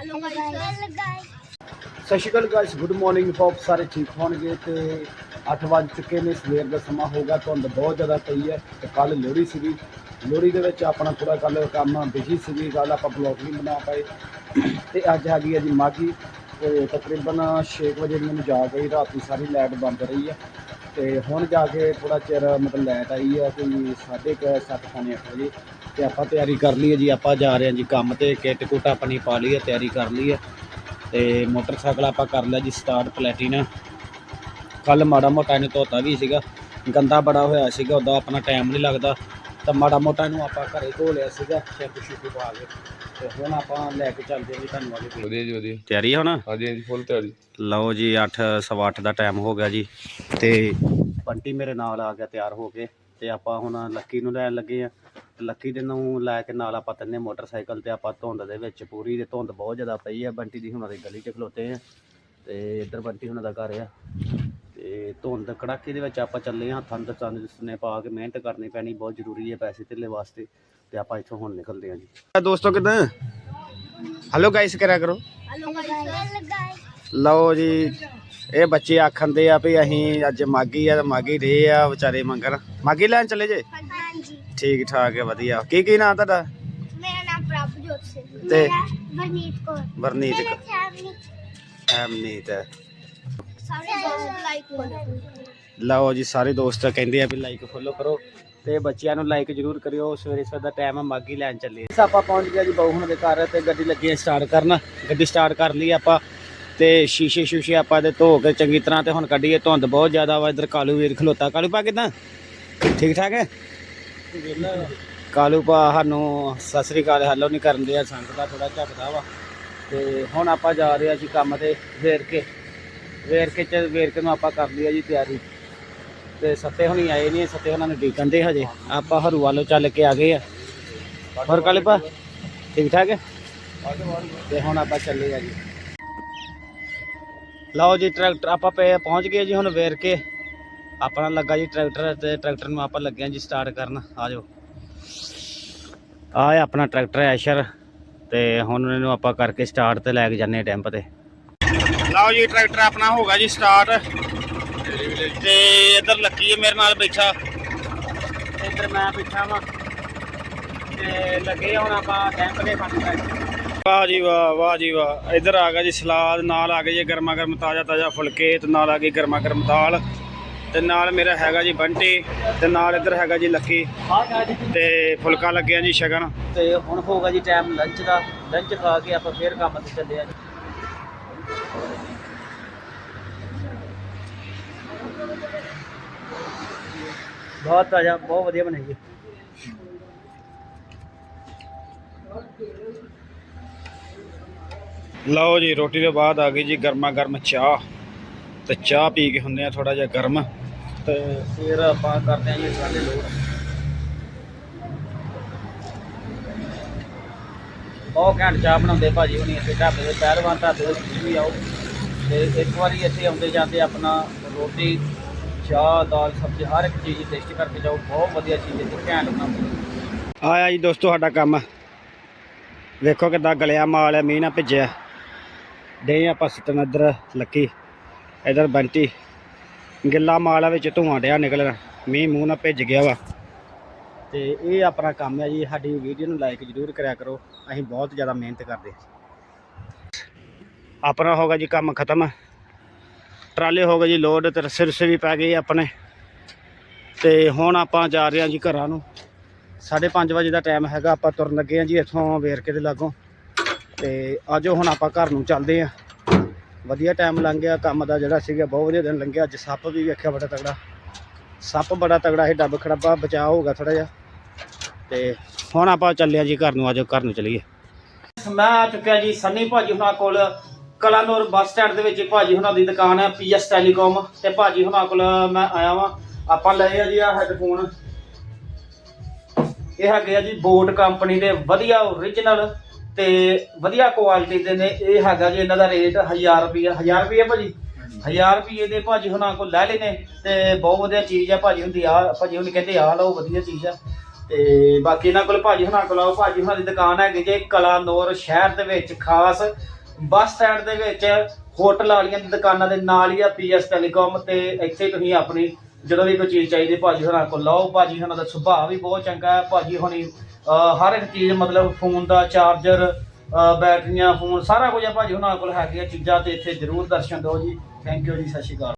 Hello guys ਸਤਿ ਸ਼੍ਰੀ ਅਕਾਲ ਗਾਇਸ ਗੁੱਡ ਮਾਰਨਿੰਗ ਹੋਪ ਸਾਰੇ ਠੀਕ ਹੋਣਗੇ ਤੇ 8 ਵਜ ਚੁੱਕੇ ਨੇ ਸਵੇਰ ਦਾ ਸਮਾਂ ਹੋਗਾ ਧੁੰਦ ਬਹੁਤ ਜ਼ਿਆਦਾ ਪਈ ਹੈ ਤੇ ਕੱਲ ਲੋਹੜੀ ਸੀਗੀ। ਲੋਹੜੀ ਦੇ ਵਿੱਚ ਆਪਣਾ ਪੂਰਾ ਕੱਲ ਕੰਮ ਬਿਜ਼ੀ ਸੀਗੀ ਕੱਲ ਆਪਾਂ ਬਲੌਗ ਨਹੀਂ ਬਣਾ ਪਾਏ। ਤੇ ਅੱਜ ਆ ਗਈ ਹੈ ਜੀ ਮਾਗੀ ਤੇ ਤਕਰੀਬਨ 6 ਵਜੇ ਦੀ ਮੈਨੂੰ ਜਾ ਗਈ ਰਾਤੀ ਸਾਰੀ ਲਾਈਟ ਬੰਦ ਰਹੀ ਹੈ ਤੇ ਹੁਣ ਜਾ ਕੇ ਥੋੜਾ ਚਿਰ ਮਤਲਬ ਲਾਈਟ ਆਈ ਹੈ ਕੋਈ ਸਾਢੇ ਕੁ ਸੱਤ ਪੌਣੇ ਅੱਠ ਵਜੇ। ਤੇ ਆਪਾਂ ਤਿਆਰੀ ਕਰ ਲਈ ਹੈ ਜੀ ਆਪਾਂ ਜਾ ਰਹੇ ਹਾਂ ਜੀ ਕੰਮ ਤੇ ਕਿੱਟ ਕੁੱਟ ਆਪਣੀ ਪਾ ਲਈ ਹੈ ਤਿਆਰੀ ਕਰ ਲਈ ਹੈ ਤੇ ਮੋਟਰਸਾਈਕਲ ਆਪਾਂ ਕਰ ਲਿਆ ਜੀ ਸਟਾਰਟ ਪਲੈਟੀਨਾ। ਕੱਲ ਮਾੜਾ ਮੋਟਾ ਇਹਨੂੰ ਧੋਤਾ ਵੀ ਸੀਗਾ ਗੰਦਾ ਬੜਾ ਹੋਇਆ ਸੀਗਾ ਉਦੋਂ ਆਪਣਾ ਟਾਈਮ ਨਹੀਂ ਲੱਗਦਾ। ਤਾਂ ਮਾੜਾ ਮੋਟਾ ਇਹਨੂੰ ਆਪਾਂ ਘਰੇ ਧੋ ਲਿਆ ਸੀਗਾ ਸ਼ੈਂਪੂ ਸ਼ੂਪੂ ਪਾ ਕੇ ਤੇ ਹੁਣ ਆਪਾਂ ਲੈ ਕੇ ਚੱਲਦੇ ਹਾਂ ਜੀ ਤੁਹਾਨੂੰ ਵਾਲੇ ਵਧੀਆ ਜੀ ਵਧੀਆ। ਤਿਆਰੀ ਹੁਣ? ਹਾਂਜੀ ਹਾਂਜੀ ਫੁੱਲ ਤਿਆਰੀ। ਲਓ ਜੀ 8 ਸਵਾ ਅੱਠ ਦਾ ਟਾਈਮ ਹੋ ਗਿਆ ਜੀ ਤੇ ਬੰਟੀ ਮੇਰੇ ਨਾਲ ਆ ਗਿਆ ਤਿਆਰ ਹੋ ਕੇ ਤੇ ਆਪਾਂ ਹੁਣ ਲੱਕੀ ਨੂੰ ਲੈਣ ਲੱਗੇ ਆ ਲੱਕੀ ਦੇ ਨੂੰ ਲੈ ਕੇ ਨਾਲ ਆਪਾਂ ਤਿੰਨੇ ਮੋਟਰਸਾਈਕਲ ਤੇ ਆਪਾਂ ਧੁੰਦ ਦੇ ਵਿੱਚ ਪੂਰੀ ਦੇ ਧੁੰਦ ਬਹੁਤ ਜ਼ਿਆਦਾ ਪਈ ਆ। ਬੰਟੀ ਦੀ ਹੁਣਾਂ ਦੀ ਗਲੀ 'ਚ ਖਲੋਤੇ ਆ ਤੇ ਇੱਧਰ ਬੰਟੀ ਹੁਣਾਂ ਦਾ ਘਰ ਆ। ਤੇ ਧੁੰਦ ਕੜਾਕੇ ਦੇ ਵਿੱਚ ਆਪਾਂ ਚੱਲੇ ਆ। ਹੱਥਾਂ ਦੇ ਸੰਦ ਨੇ ਪਾ ਕੇ ਮਿਹਨਤ ਕਰਨੀ ਪੈਣੀ ਬਹੁਤ ਜ਼ਰੂਰੀ ਹੈ ਪੈਸੇ ਧੇਲੇ ਵਾਸਤੇ। ਤੇ ਆਪਾਂ ਇੱਥੋਂ ਹੁਣ ਨਿਕਲਦੇ ਆ ਜੀ। ਦੋਸਤੋ ਕਿਦਾਂ? ਹਲੋ ਗਾਇਸ ਕਰਿਆ ਕਰੋ। ਹੈਲੋ ਗਾਇਸ ਲਓ ਜੀ ਇਹ ਬੱਚੇ ਆਖਣ ਦੇ ਆ ਵੀ ਅਸੀਂ ਅੱਜ ਮਾਗੀ ਆ ਤੇ ਮਾਗੀ ਦੇ ਆ ਵਿਚਾਰੇ ਮੰਗਣ। ਮਾਗੀ ਲੈਣ ਚਲੇ ਜੇ? ਹਾਂਜੀ। ਠੀਕ ਠਾਕ ਹੈ ਵਧੀਆ। ਕੀ ਕੀ ਨਾਂ ਤੁਹਾਡਾ? ਮੇਰਾ ਨਾਮ ਪ੍ਰਭਜੋਤ ਸਿੰਘ ਤੇ- ਮੇਰਾ ਵਰਨੀਤ ਕੌਰ। ਵਰਨੀਤ ਮੇਰਾ ਫੈਮਿਲੀ ਐਮਨੀਤ। ਸਾਰੇ ਬਹੁਤ ਲਾਈਕ ਕਰੋ। ਲਓ ਜੀ ਸਾਰੇ ਦੋਸਤ ਕਹਿੰਦੇ ਆ ਵੀ ਲਾਈਕ ਫੋਲੋ ਕਰੋ ਤੇ ਬੱਚਿਆਂ ਨੂੰ ਲਾਈਕ ਜ਼ਰੂਰ ਕਰਿਓ। ਸਵੇਰੇ ਸਵੇਰ ਦਾ ਟਾਈਮ ਆ ਮਾਗੀ ਲੈਣ ਚੱਲੇ ਆ। ਆਪਾਂ ਪਹੁੰਚ ਗਿਆ ਜੀ ਬਾਹੂ ਹੁਣ ਦੇ ਘਰ ਤੇ ਗੱਡੀ ਲੱਗੀ ਹੈ ਸਟਾਰਟ ਕਰਨ। ਗੱਡੀ ਸਟਾਰਟ ਕਰ ਲਈ ਆਪਾਂ ਤੇ ਸ਼ੀਸ਼ੇ ਸ਼ੂਸ਼ੇ ਆਪਾਂ ਇਹਦੇ ਧੋ ਕੇ ਚੰਗੀ ਤਰ੍ਹਾਂ ਤੇ ਹੁਣ ਕੱਢੀਏ। ਧੁੰਦ ਬਹੁਤ ਜ਼ਿਆਦਾ ਵਾ ਇਧਰ ਕਾਲੂ ਵੀਰ ਖਲੋਤਾ। ਕਾਲੂ ਪਾ ਕਿਦਾਂ? ਠੀਕ ਠਾਕ ਹੈ? ਕਾਲੂ ਪਾ ਸਾਨੂੰ ਸਤਿ ਸ੍ਰੀ ਅਕਾਲ ਹੈਲੋ ਨਹੀਂ ਕਰਨ ਦੇ ਆ ਸੰਗ ਦਾ ਥੋੜਾ ਝੱਕਦਾ ਵਾ। ਤੇ ਹੁਣ ਆਪਾਂ ਜਾ ਰਹੇ ਆ ਜੀ ਕੰਮ ਤੇ ਵੇਰ ਕੇ ਵੇਰ ਕੇ ਚ ਵੇਰ ਕੇ ਨੂੰ ਆਪਾਂ ਕਰ ਲਈ ਆ ਜੀ ਤਿਆਰੀ। ਤੇ ਸੱਤੇ ਹੁਣੀ ਆਏ ਨਹੀਂ ਸੱਤੇ ਉਹਨਾਂ ਨੂੰ ਡੀਕਨ ਦੇ ਹਜੇ। ਆਪਾਂ ਹਰੂ ਵੱਲੋਂ ਚੱਲ ਕੇ ਆ ਗਏ ਆ। ਹੋਰ ਕਾਲੂ ਪਾ ਠੀਕ ਠਾਕ ਹੈ? ਤੇ ਹੁਣ ਆਪਾਂ ਚੱਲੇ ਆ ਜੀ। ਲਓ ਜੀ, ਟਰੈਕਟਰ ਆਪਾਂ ਪਏ ਪਹੁੰਚ ਗਏ ਜੀ ਹੁਣ ਵੇਰ ਕੇ ਆਪਣਾ ਲੱਗਾ ਜੀ ਟਰੈਕਟਰ ਤੇ ਟਰੈਕਟਰ ਨੂੰ ਆਪਾਂ ਲੱਗੇ ਆ ਜੀ ਸਟਾਰਟ ਕਰਨ। ਆ ਜਾਓ। ਆ ਹੈ ਆਪਣਾ ਟਰੈਕਟਰ ਐਸ਼ਰ ਤੇ ਹੁਣ ਇਹਨੂੰ ਆਪਾਂ ਕਰਕੇ ਸਟਾਰਟ ਤੇ ਲੈ ਕੇ ਜਾਂਦੇ ਟੈਂਪ ਤੇ। ਲਓ ਜੀ, ਟਰੈਕਟਰ ਆਪਣਾ ਹੋਗਾ ਜੀ ਸਟਾਰਟ ਤੇ ਇੱਧਰ ਲੱਕੀ ਹੈ ਮੇਰੇ ਨਾਲ ਬੈਠਾ। ਇੱਧਰ ਮੈਂ ਬੈਠਾ ਵਾਂ। ਤੇ ਲੱਗੇ ਹੁਣ ਆਪਾਂ ਟੈਂਪ ਦੇ ਕੰਮ ਕਰਦੇ ਵਾਹ ਜੀ ਵਾਹ ਵਾਹ ਜੀ ਵਾਹ। ਇੱਧਰ ਆ ਗਿਆ ਜੀ ਸਲਾਦ, ਨਾਲ ਆ ਗਏ ਜੀ ਗਰਮਾ ਗਰਮ ਤਾਜ਼ਾ ਤਾਜ਼ਾ ਫੁਲਕੇ ਤੇ ਨਾਲ ਆ ਗਈ ਗਰਮਾ ਗਰਮ ਦਾਲ। ਤੇ ਨਾਲ ਮੇਰਾ ਹੈਗਾ ਜੀ ਬੰਟੀ ਤੇ ਨਾਲ ਇੱਧਰ ਹੈਗਾ ਜੀ ਲੱਕੀ। ਤੇ ਫੁਲਕਾ ਲੱਗਿਆ ਜੀ ਸ਼ਗਨ। ਤੇ ਹੁਣ ਹੋਊਗਾ ਜੀ ਟਾਈਮ ਲੰਚ ਦਾ। ਲੰਚ ਖਾ ਕੇ ਆਪਾਂ ਫੇਰ ਕੰਮ ਤੇ ਚੱਲੇ ਆ ਜੀ। ਬਹੁਤ ਤਾਜ਼ਾ ਬਹੁਤ ਵਧੀਆ ਬਣਾਈ ਜੀ। ਲਓ ਜੀ ਰੋਟੀ ਦੇ ਬਾਅਦ ਆ ਗਈ ਜੀ ਗਰਮਾ ਗਰਮ ਚਾਹ। ਤੇ ਚਾਹ ਪੀ ਕੇ ਹੁੰਦੇ ਆ ਥੋੜਾ ਜਿਹਾ ਗਰਮ। ਤੇ ਫਿਰ ਆਪਾਂ ਕਰਦੇ ਆ ਜੀ ਸਾਡੇ ਲੋਡ ਬਹੁਤ ਘੈਂਟ ਚਾਹ ਬਣਾਉਂਦੇ ਭਾਜੀ ਹੁਣੀ ਇੱਥੇ ਢਾਬੇ ਦੇ ਪਹਿਲਵਾਨ ਢਾਬੇ ਦੇ ਤੁਸੀਂ ਵੀ ਆਓ। ਤੇ ਇੱਕ ਵਾਰੀ ਇੱਥੇ ਆਉਂਦੇ ਜਾਂਦੇ ਆਪਣਾ ਰੋਟੀ, ਚਾਹ, ਦਾਲ, ਸਬਜ਼ੀ ਹਰ ਇੱਕ ਚੀਜ਼ ਟੇਸਟ ਕਰਕੇ ਜਾਓ। ਬਹੁਤ ਵਧੀਆ ਚੀਜ਼ ਇੱਥੇ ਘੈਂਟ ਬਣਾਉਂਦੇ। ਆਇਆ ਜੀ ਦੋਸਤੋ ਸਾਡਾ ਕੰਮ। ਵੇਖੋ ਕਿੱਦਾਂ ਗਲਿਆ ਮਾਲ ਹੈ, ਮੀਂਹ ਨਾਲ ਭਿੱਜਿਆ। ਡੇ ਆਪਾਂ ਸਿੱਟਣ ਇੱਧਰ ਲੱਕੀ। ਇੱਧਰ ਬੰਟੀ, ਗਿੱਲਾ ਮਾਲ ਆ ਵਿੱਚ ਧੂਆਂ ਡਿਆ ਨਿਕਲਣ, ਮੀਂਹ ਮੂੰਹ ਨਾਲ ਭਿੱਜ ਗਿਆ ਵਾ। ਤੇ ਇਹ ਆਪਣਾ ਕੰਮ ਹੈ ਜੀ, ਸਾਡੀ ਵੀਡੀਓ ਨੂੰ ਲਾਈਕ ਜ਼ਰੂਰ ਕਰਿਆ ਕਰੋ, ਅਸੀਂ ਬਹੁਤ ਜ਼ਿਆਦਾ ਮਿਹਨਤ ਕਰਦੇ ਹਾਂ। ਆਪਣਾ ਹੋਗਾ ਜੀ ਕੰਮ ਖਤਮ, ਟਰਾਲੇ ਹੋ ਗਏ ਜੀ ਲੋਡ ਤੇ ਰਸੇ ਵੀ ਪੈ ਗਏ ਆਪਣੇ। ਤੇ ਹੁਣ ਆਪਾਂ ਜਾ ਰਹੇ ਹਾਂ ਜੀ ਘਰਾਂ ਨੂੰ 5:30 ਵਜੇ ਦਾ ਟਾਈਮ ਹੈਗਾ, ਆਪਾਂ ਤੁਰਨ ਲੱਗੇ ਹਾਂ ਜੀ ਇੱਥੋਂ ਵੇਰਕੇ ਦੇ ਲਾਗੋਂ। ਤੇ ਆਜੋ ਹੁਣ ਆਪਾਂ ਘਰ ਨੂੰ ਚੱਲਦੇ ਹਾਂ। ਵਧੀਆ ਟਾਈਮ ਲੰਘ ਗਿਆ, ਕੰਮ ਦਾ ਜਿਹੜਾ ਸੀਗਾ, ਬਹੁਤ ਵਧੀਆ ਦਿਨ ਲੰਘਿਆ। ਅੱਜ ਸੱਪ ਵੀ ਵੇਖਿਆ ਬੜਾ ਤਗੜਾ ਸੱਪ ਬੜਾ ਤਗੜਾ ਸੀ, ਡੱਬ ਖੜੱਬਾ, ਬਚਾਅ ਹੋ ਗਿਆ ਥੋੜਾ ਜਿਹਾ। ਤੇ ਹੁਣ ਆਪਾਂ ਚੱਲੇ ਹਾਂ ਜੀ ਘਰ ਨੂੰ ਆਜੋ ਘਰ ਨੂੰ ਚਲੀਏ। ਮੈਂ ਆ ਚੁੱਕਿਆ ਜੀ ਸੰਨੀ ਭਾਜੀ ਹੁਣਾਂ ਕੋਲ, ਕਲਾਨੌਰ ਬੱਸ ਸਟੈਂਡ ਦੇ ਵਿੱਚ ਭਾਜੀ ਹੁਣਾਂ ਦੀ ਦੁਕਾਨ ਹੈ, ਪੀਐਸ ਟੈਲੀਕਾਮ। ਤੇ ਭਾਜੀ ਹੁਣਾਂ ਕੋਲ ਮੈਂ ਆਇਆ ਵਾਂ। ਆਪਾਂ ਲਏ ਆ ਜੀ ਆ ਹੈੱਡਫੋਨ। ਇਹ ਹੈਗੇ ਆ ਜੀ ਬੋਟ ਕੰਪਨੀ ਦੇ, ਵਧੀਆ ਓਰੀਜਨਲ ਤੇ ਵਧੀਆ ਕੁਆਲਿਟੀ ਦੇ ਨੇ ਇਹ ਹੈਗਾ ਜੀ ਇਹਨਾਂ ਦਾ ਰੇਟ 1000 ਰੁਪਏ 1000 ਰੁਪਏ ਭਾਜੀ। 1000 ਰੁਪਏ ਦੇ ਭਾਜੀ ਹੁਣਾਂ ਕੋਲ ਲੈ ਲੈਨੇ ਤੇ ਬਹੁਤ ਵਧੀਆ ਚੀਜ਼ ਆ ਭਾਜੀ ਹੁੰਦੀ ਆ ਭਾਜੀ ਹੁਣ ਕਹਿੰਦੇ ਆ ਲਓ ਵਧੀਆ ਚੀਜ਼ ਆ। ਤੇ ਬਾਕੀ ਇਹਨਾਂ ਕੋਲ ਭਾਜੀ ਹੁਣਾਂ ਕੋਲ ਆਓ ਭਾਜੀ ਹੁਣਾਂ ਦੀ ਦੁਕਾਨ ਹੈਗੀ ਜੇ ਕਲਾਨੌਰ ਸ਼ਹਿਰ ਦੇ ਵਿੱਚ ਖਾਸ ਬੱਸ ਸਟੈਂਡ ਦੇ ਵਿੱਚ ਹੋਟਲ ਵਾਲੀਆਂ ਦੀ ਦੁਕਾਨਾਂ ਦੇ ਨਾਲ ਹੀ ਆ ਪੀਐਸ ਟੈਲੀਕਾਮ ਤੇ ਇੱਥੇ ਤੁਸੀਂ ਆਪਣੀ ਜਦੋਂ ਵੀ ਕੋਈ ਚੀਜ਼ ਚਾਹੀਦੀ, ਭਾਜੀ ਹੁਣਾਂ ਕੋਲ ਲਾਓ। ਭਾਜੀ ਹੁਣਾਂ ਦਾ ਸੁਭਾਅ ਵੀ ਬਹੁਤ ਚੰਗਾ ਹੈ। ਭਾਜੀ ਹੁਣੀ, ਅਹ, ਹਰ ਇੱਕ ਚੀਜ਼ ਮਤਲਬ ਫੋਨ ਦਾ ਚਾਰਜਰ ਬੈਟਰੀਆਂ, ਫੋਨ ਸਾਰਾ ਕੁਝ ਆ ਭਾਜੀ ਹੁਣਾਂ ਕੋਲ ਹੈਗੀਆਂ ਚੀਜ਼ਾਂ ਤੇ ਇੱਥੇ ਜ਼ਰੂਰ ਦਰਸ਼ਨ ਦਿਓ ਜੀ। ਥੈਂਕ ਯੂ ਜੀ, ਸਤਿ ਸ਼੍ਰੀ ਅਕਾਲ।